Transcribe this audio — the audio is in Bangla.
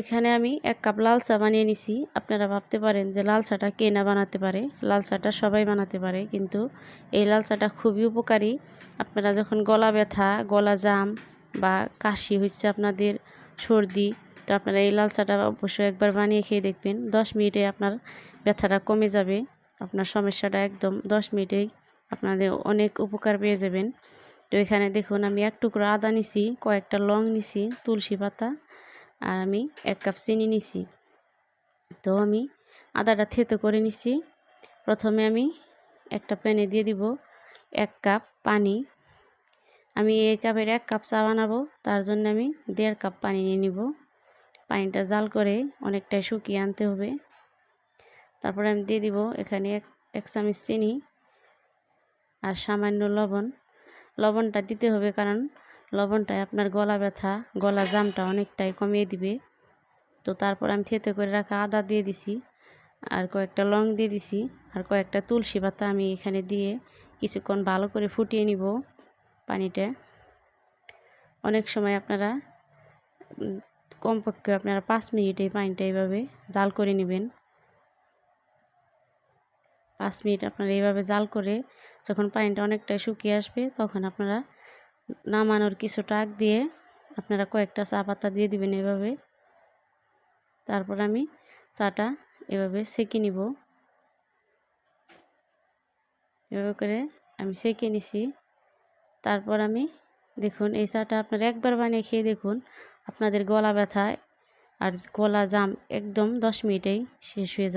এখানে আমি এক কাপ লাল চা বানিয়ে নিছি। আপনারা ভাবতে পারেন যে লাল চাটা কে না বানাতে পারে? লাল চাটা সবাই বানাতে পারে, কিন্তু এই লাল চাটা খুবই উপকারী। আপনারা যখন গলা ব্যথা, গলা জাম বা কাশি হচ্ছে আপনাদের সর্দি, তো আপনারা এই লাল চাটা অবশ্যই একবার বানিয়ে খেয়ে দেখবেন। দশ মিনিটে আপনার ব্যথাটা কমে যাবে, আপনার সমস্যাটা একদম দশ মিনিটেই আপনাদের অনেক উপকার পেয়ে যাবেন। তো এখানে দেখুন, আমি এক টুকরো আদা নিছি, কয়েকটা লং নিছি, তুলসী পাতা আর আমি এক কাপ চিনি নিছি। তো আমি আদাটা থেতো করে নিছি। প্রথমে আমি একটা প্যানে দিয়ে দিব এক কাপ পানি। আমি এই কাপের এক কাপ চা বানাবো, তার জন্য আমি দেড় কাপ পানি নিয়ে নিব। পানিটা জাল করে অনেকটাই শুকিয়ে আনতে হবে। তারপরে আমি দিয়ে দিব এখানে এক এক চামচ চিনি আর সামান্য লবণ। লবণটা দিতে হবে কারণ লবণটায় আপনার গলা ব্যথা, গলা জামটা অনেকটাই কমিয়ে দিবে। তো তারপর আমি থেতে করে রাখা আদা দিয়ে দিছি, আর কয়েকটা লং দিয়ে দিছি, আর কয়েকটা তুলসী পাতা আমি এখানে দিয়ে কিছুক্ষণ ভালো করে ফুটিয়ে নিব পানিটা অনেক সময় আপনারা কমপক্ষে আপনারা পাঁচ মিনিট এই পানিটা এইভাবে জাল করে নেবেন। পাঁচ মিনিট আপনারা এইভাবে জাল করে যখন পানিটা অনেকটা শুকিয়ে আসবে, তখন আপনারা নামানোর কিছুটা আগ দিয়ে আপনারা কয়েকটা চা পাতা দিয়ে দিবেন এভাবে। তারপর আমি চাটা এভাবে সেঁকে নিব। এভাবে করে আমি সেঁকে নিছি। তারপর আমি দেখুন, এই চাটা আপনারা একবার বানিয়ে খেয়ে দেখুন, আপনাদের গলা ব্যথা আর গলা জাম একদম দশ মিনিটেই শেষ হয়ে যাবে।